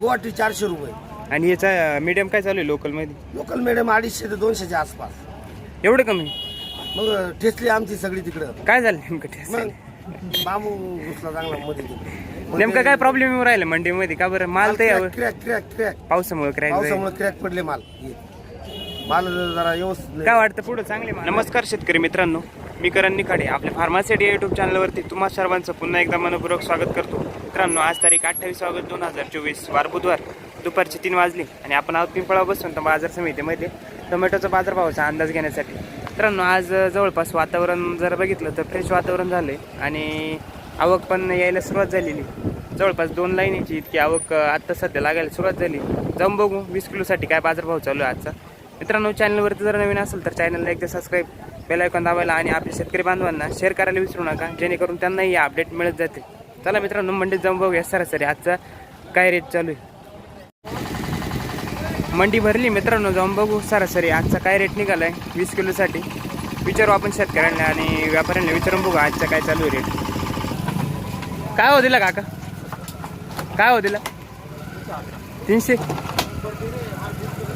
गुवाहाटी चारशे रुपये. आणि याचा मीडियम काय चालू आहे लोकलमध्ये लोकल मॅडम अडीचशे ते दोनशेच्या आसपास. एवढं कमी? मग ठेचली आमची सगळी तिकडं. काय झालं नेमकं ते मग बांबू घुसला चांगला मध्ये तिकडे नेमकं ते काय प्रॉब्लेम येऊन राहिलं मंडीमध्ये? का बरं? माल तर यावं. क्रॅक क्रॅक क्रॅक पावसामुळे क्रॅक पावसामुळे क्रॅक पडले माल. माल जरा व्यवस्थित नाही. काय वाटतं पुढं? चांगले माल? नमस्कार शेतकरी मित्रांनो. मी करण निखाडे आपल्या फार्मासिटी युट्यूब चॅनलवरती तुम्हा सर्वांचं पुन्हा एकदा मनपूर्वक स्वागत करतो. मित्रांनो आज तारीख अठ्ठावीस ऑगस्ट दोन हजार चोवीस वार बुधवार दुपारचे तीन वाजले आणि आपण आहोत पिंपळा बसून. तर बाजार समितीमध्ये टोमॅटोचा बाजारभावाचा अंदाज घेण्यासाठी. मित्रांनो आज जवळपास वातावरण जर बघितलं तर फ्रेश वातावरण झालं आहे आणि आवक पण यायला सुरुवात झालेली. जवळपास दोन लाईनीची इतकी आवक आत्ता सध्या लागायला सुरुवात झाली. जाऊन बघू वीस किलोसाठी काय बाजारभाव चालू आहे आजचा. मित्रांनो चॅनलवरती जर नवीन असेल तर चॅनलला एकदा सबस्क्राईब बेल आयकॉन दाबायला आणि आपल्या शेतकरी बांधवांना शेअर करायला विसरू नका जेणेकरून त्यांनाही या अपडेट मिळत जाते चला मित्रांनो मंडीत जाऊन बघूया सरासरी आजचा काय रेट चालू आहे. मंडी भरली मित्रांनो जाऊन बघू सरासरी आजचा काय रेट निघालाय वीस किलोसाठी. विचारू आपण शेतकऱ्यांना आणि व्यापाऱ्यांना विचारून बघू आजचा काय चालू आहे रेट काय हो दिला काका? काय हो दिला? तीनशे?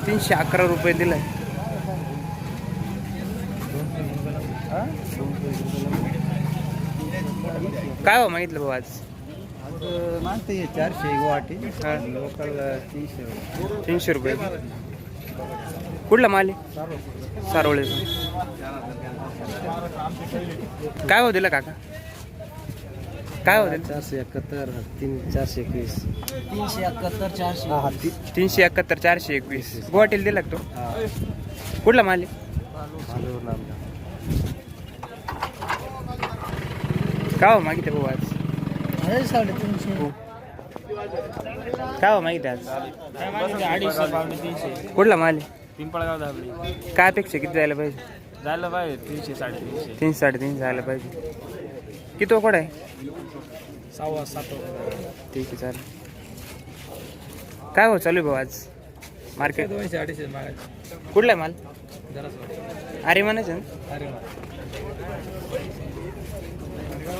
तीनशे अकरा रुपये दिलाय. काय हो मागितलं भाऊ आज? मागते चारशे गुवाहाटी. हा. लोकल तीनशे तीनशे रुपये. कुठला माल आहे? सारोळे. काय हो दिला काका? काय हो दिला? चारशे एकाहत्तर तीन चारशे एकवीस. तीनशे एकाहत्तर चारशे हा हा ती तीनशे एकाहत्तर चारशे एकवीस. गुवाहाटीला दिला का तो? कुठला माल आहे? काय हो मागितलं भाऊ आज साडेतीनशे काय हो मागितलं आज अडीचशे पावणे तीनशे कुठला माल आहे पिंपळगाव धाबळी काय अपेक्षा किती जायला पाहिजे झालं पाहिजे तीनशे साडेतीनशे तीनशे साडेतीनशे जायला पाहिजे किती कोड आहे सहावा सात ठीक आहे चालेल काय हो चालू आहे भाऊ आज मार्केट दोनशे अडीचशे मागायचे कुठला आहे माल जरा अरे म्हणायचं अरे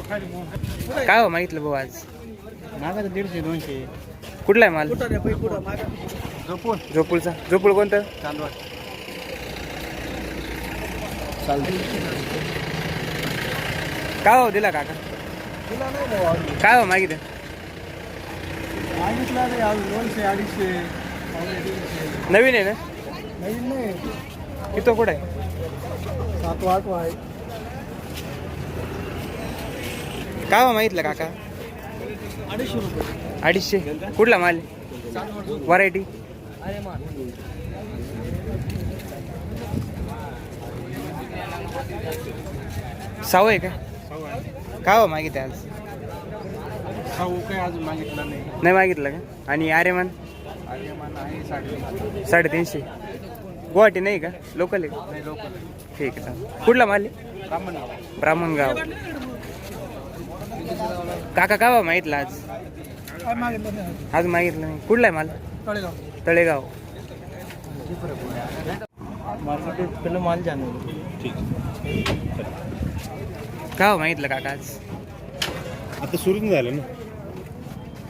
काय हो मागितलं भाऊ आज? मागा दीडशे दोनशे. कुठला आहे माल? झोपून. झोपूळचा. झोपूळ कोणतं? काय हो दिला काका? काय हो मागितलं? मागितला रे आज दोनशे अडीचशे. नवीन आहे ना? नवीन नाही. किती कुठं आहे? सात आठ आहे. काय हो मागितलं काका? अडीचशे. कुठला माल? व्हरायटी साव आहे का? काय हो मागितलं आज? नाही. नाही मागितलं का? आणि आर्यमान? साडेतीनशे. गुवाहाटी नाही का? लोकल आहे का? ठीक आहे कुठला माल आहे? ब्राह्मण ब्राह्मणगाव. काका काय भाव मागितलं आज? आज मागितलं नाही. कुठला आहे माल? तळेगाव. तळेगाव मार्केट पहिलं माल जाणून काय भाव मागितलं काका आज? आता सुरू झालं ना.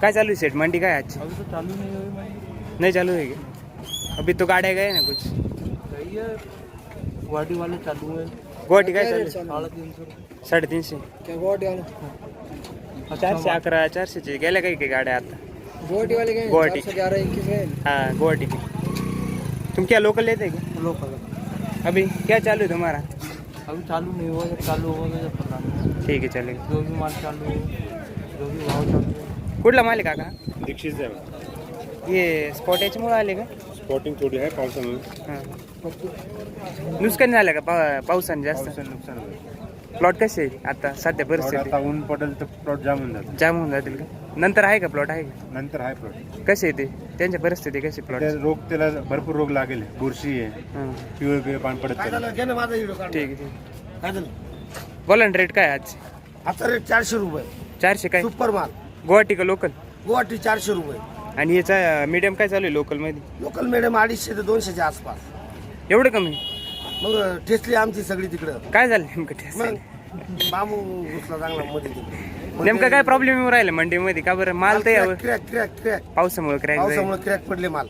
काय चालू आहे सेट? मंडी काय आजची? अभी तो चालू नहीं हुई भाई नहीं चालू है क्या अभी तो गाड़िया गए ना कुछ? सही है गुवाहाटी वाले चालू है गुवाहाटी काय चालू साडेतीनशे गुवाहाटी चारशे अकरा चारशेचे गेल्या काही काही गाड्या आता? गुवाहाटी वाले गुवाहाटी. चार ग्यारह इक्कीस है हाँ गुवाहाटी तुम क्या लोकल लेते हैं क्या? लोकल अभी क्या चालू है तुम्हारा? अभी चालू नहीं हुआ जब चालू होगा तो जब पता नहीं। ठीक है चलेगा। जो भी माल चालू हो जो भी भाव चालू है। कुठला काका? दीक्षित आहे ये स्पॉट याच्यामुळे आले का? स्पॉटिंग थोडी आहे पावसामुळे. हाँ। नुकसान झालं का? पा पावसाने जास्त? नुकसान होईल प्लॉट कसे आहे? आता सध्या परिस्थिती? आता ऊन पडेल तर प्लॉट जाम होऊन जातो जाम होऊन जातील का? नंतर आहे का प्लॉट आहे का? नंतर आहे प्लॉट कसे आहे ते? त्यांच्या परिस्थिती कशी प्लॉट त्या रोग त्याला भरपूर रोग लागेल. बुरशी आहे. हां. पिवळे पिवळे पान पडत काय त्याला. झालं घे ना माझा व्हिडिओ काढ ठीक आहे ठीक आहे. काय झालं? बोला ना रेट काय आज आता रेट चारशे रुपये. चारशे काय? सुपर माल. गुवाहाटी का लोकल गुवाहाटी चारशे रुपये. आणि याचा मीडियम काय चालू आहे लोकलमध्ये लोकल मॅडम अडीचशे ते दोनशेच्या आसपास. एवढं कमी? मग ठेचली आमची सगळी तिकडं. काय झालं नेमकं मग बांबू घुसला चांगला मध्ये तिकडे. नेमका काय प्रॉब्लेम राहिला मंडीमध्ये? का बरं माल तर यावं क्रॅक क्रॅक क्रॅक. पावसामुळे क्रॅक पावसामुळे क्रॅक पडले माल.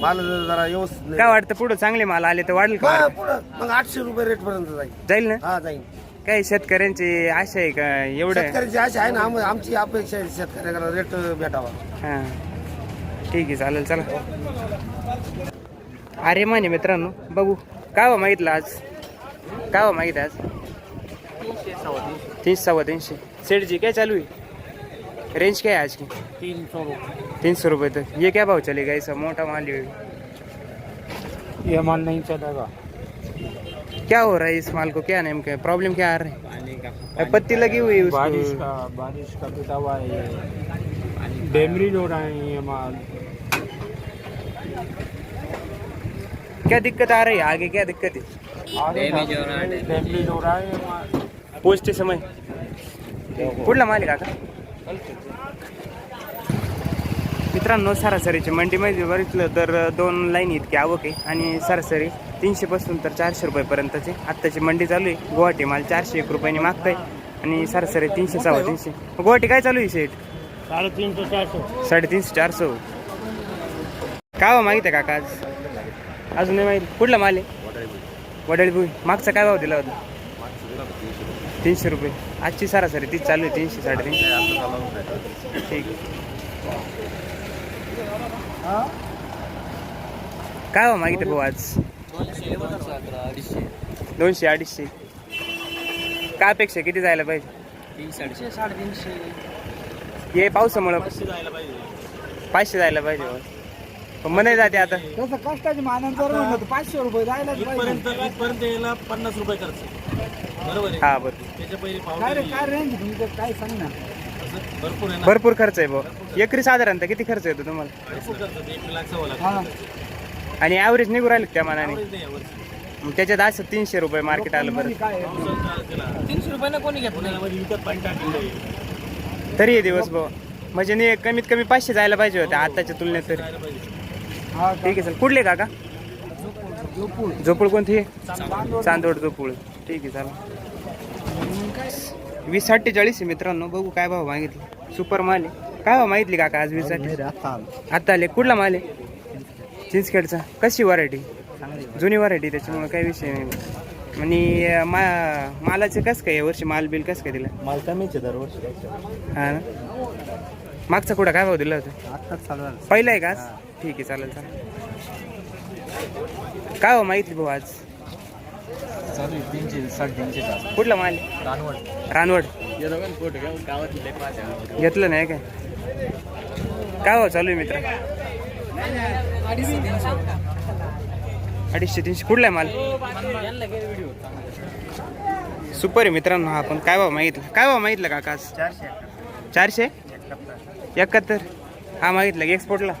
माल जरा व्यवस्थित नाही. काय वाटतं पुढं चांगले माल आले तर वाढेल का? हा, पुढं. मग आठशे रुपये रेट पर्यंत जाईल. जाईल ना? हा जाईल. काय शेतकऱ्यांची आशा आहे का? एवढं? शेतकऱ्याची आशा आहे ना आम- आमची अपेक्षा आहे शेतकऱ्याला रेट भेटावा. हा. ठीक आहे चालेल चला. अरे माने मित्रांनो बघू. काय हो मागितलं आज? काय हो मागितलं आज? तीनशे सव्वा तीनशे. सेठजी काय चालू आहे? रेंज क्या है आज की? तीन सौ तीन सौ रुपये तक ये क्या भाव चलेगा ऐसा मोटा माल ये ये माल नहीं चलेगा क्या हो रहा है इस माल को? क्या नेम क्या प्रॉब्लम क्या आ रहा है? पानी का अरे पत्ती लगी हुई है बारिश का बारिश का पिता हुआ है ये। डैमरेज हो रहा है ये माल। क्या दिक्कत आ रही है? आगे क्या दिक्कत है? हो है हो है पोचते समय। कुठला माल आहे काका मित्रांनो सरासरीची मंडीमध्ये बघितलं तर दोन लाईन इतकी आवक आहे. आणि सरासरी तीनशे पासून तर चारशे रुपयेपर्यंतची आत्ताची मंडी चालू आहे. गुवाहाटी माल चारशे एक रुपयांनी मागताय. आणि सरासरी तीनशे सव्वा तीनशे. गुवाहाटी काय चालू आहे सेट साढ़े तीन सौ चार सौ साडेतीनशे चारशे. काय भाव मागित आहे काका आज? अजून नाही माहिती. कुठला माल आहे? वडळी भुई मागचा काय भाव दिला होता? तीनशे रुपये. आजची सरासरी तीच चालू आहे तीनशे साडेतीनशे. ठीक काय भाव मागितलं भाऊ आज? दोनशे अडीचशे. काय अपेक्षा किती जायला पाहिजे? हे पावसामुळं पाचशे जायला पाहिजे. बुवा. पण म्हणे जाते आता. तसं कष्टाचे मानांतर म्हणलं तर पाचशे रुपये जायलाच इथपर्यंत इथपर्यंत यायला पन्नास रुपये खर्च. बरोबर आहे? हा बरं त्याच्या पहिले काय रे पावडर काय रेंज तुमचं? काय सांग ना. भरपूर आहे ना? भरपूर खर्च आहे भाऊ. एकरी साधारणतः किती खर्च येतो तुम्हाला? भरपूर खर्च एक लाख सव्वा लाख. हा. आणि ॲव्हरेज निघू राहिले का त्या मानाने? Average नाही यावर्षी. मग त्याच्यात असं तीनशे रुपये मार्केट आलं बरं. काय तीनशे रुपयानं कोणी घेत पुण्यामध्ये विकत पाणी टाकलेलं आहे तरी हे दिवस भाऊ. म्हणजे ने कमीत कमी पाचशे जायला पाहिजे होते आताच्या तुलनेत तरी. जायला पाहिजे. हा ठीक आहे सर. कुठले काका? झोपूळ झोपूळ कोणती? आहे चांदोड झोपूळ. ठीक आहे चालेल वीस अठ्ठेचाळीस आहे मित्रांनो. बघू काय भाव मागितले. सुपर माल आहे. काय भाव मागितली काका आज वीससाठी आता आले. कुठला माल आहे? चिंचखेडचा. कशी व्हरायटी जुनी व्हरायटी त्याच्यामुळे काही विषय नाही. आणि मा मालाचे कसं काय वर्षी माल बिल कसं काय दिलं? माल कमीच आहे दरवर्षी. हा ना? मागचा कुठं काय भाव दिला होता? चालू पहिला आहे का? ठीक आहे चालेल चालेल. काय हो माहिती भाऊ आज? चालू आहे तीनशे कुठला माल? रानवड. रानवड. घेतलं नाही काय? काय भाव चालू आहे मित्र? अडीचशे तीनशे. कुठला आहे माल? सुपर आहे मित्रांनो हा पण काय भाव मागितलं? काय भाव मागितलं काका आज? चारशे. एकाहत्तर. हा मागितलं एक्सपोर्टला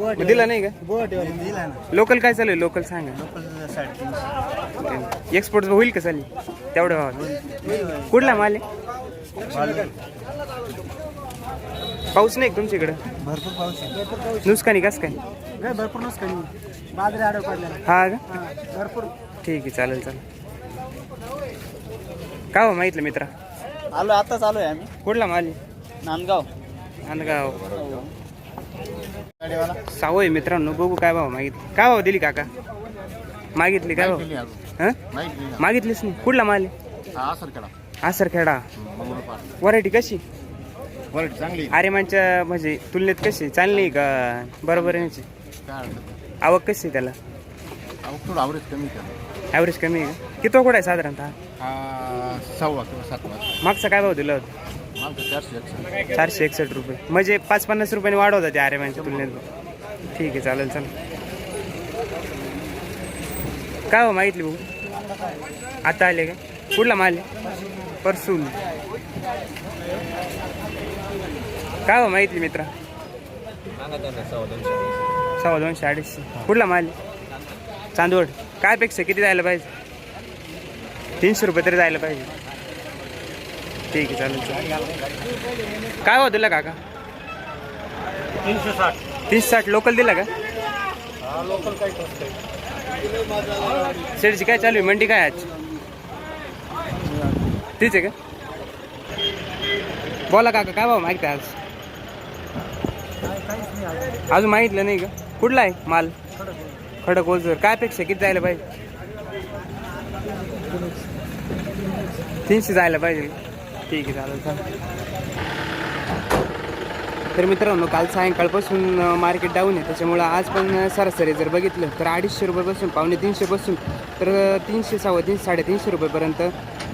मग दिला नाही का? दिला ना. लोकल काय चालू आहे? लोकल सांगा. लोकल साडेतीनशे एक्सपोर्ट होईल का चालेल तेवढ्या भावात. कुठला माल आहे? पाऊस नाही का तुमच्याकडं? भरपूर पाऊस आहे. भरपूर पाऊस नुकसानी कसं काय नाही भरपूर नुकसान बाजरी आडव हा का? हा भरपूर. ठीक आहे चालेल चालेल. काय हो माहितलं मित्रा? आलो आता चालू आहे आम्ही. कुठला माल आहे? नांदगाव. अंधगाव सावं आहे मित्रांनो बघू काय भाव मागितली काय भाव दिली काका? मागितली काय भाव? हं? मागितलीच नाही. कुठला माल आसरखेडा. व्हरायटी कशी? चांगली. आर्यमानच्या म्हणजे तुलनेत कशी? चांगली का? बरोबर आहे याची? आवक कशी आहे त्याला? ॲव्हरेज कमी आहे का? किती कुठं आहे साधारणतः? मागचा काय भाव दिला होता? चारशे एकसष्ट रुपये. म्हणजे पाच पन्नास रुपयाने वाढवतात ते आर्यमानच्या तुलनेत. ठीक आहे चालेल चालेल काय हो माहितली भाऊ? आता आले का? कुठला माल आहे? काय हो माहितली मित्रा? सव्वा दोनशे अडीचशे. कुठला माल आहे? चांदवड. काय पेक्षा किती जायला पाहिजे? तीनशे रुपये तरी जायला पाहिजे. ठीक आहे चालेल चालेल. काय हो दिला काका? तीनशे साठ. तीस साठ. लोकल दिला का? लोकल काही शेडची काय चालू आहे? मंडी काय आज? तीच आहे का? बोला काका काय भाव माहिती आज? अजून माहितलं नाही का? कुठला आहे माल? खडक ओझर. काय अपेक्षा किती जायला पाहिजे? तीनशे जायला पाहिजे. ठीक आहे चालेल चालेल. तर मित्रांनो काल सायंकाळपासून मार्केट डाऊन आहे. त्याच्यामुळं आज पण सरासरी जर बघितलं तर अडीचशे रुपयापासून पावणे तीनशेपासून तर तीनशे सव्वा तीनशे साडेतीनशे रुपयेपर्यंत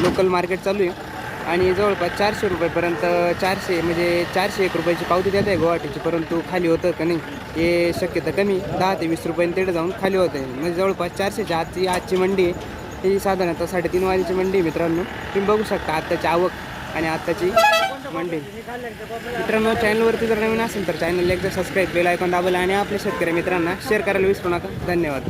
लोकल मार्केट चालू आहे. आणि जवळपास चारशे रुपयेपर्यंत चारशे म्हणजे चारशे एक रुपयाची पावती देत आहे गुवाहाटीची. परंतु खाली होतं का नाही हे शक्यता कमी. दहा ते वीस रुपयाने तिथं जाऊन खाली होतं आहे. म्हणजे जवळपास चारशेच्या आजची आजची मंडी आहे. ही साधारणतः साडेतीन वाजेची मंडी आहे मित्रांनो. तुम्ही बघू शकता आत्ताची आवक. आणि आत्ताची मंडी. मित्रांनो चॅनलवरती जर नवीन असेल तर चॅनलला एकदा सबस्क्राईब बेल ऐकून दाबला आणि आपल्या शेतकरी मित्रांना शेअर करायला विसरू नका. धन्यवाद.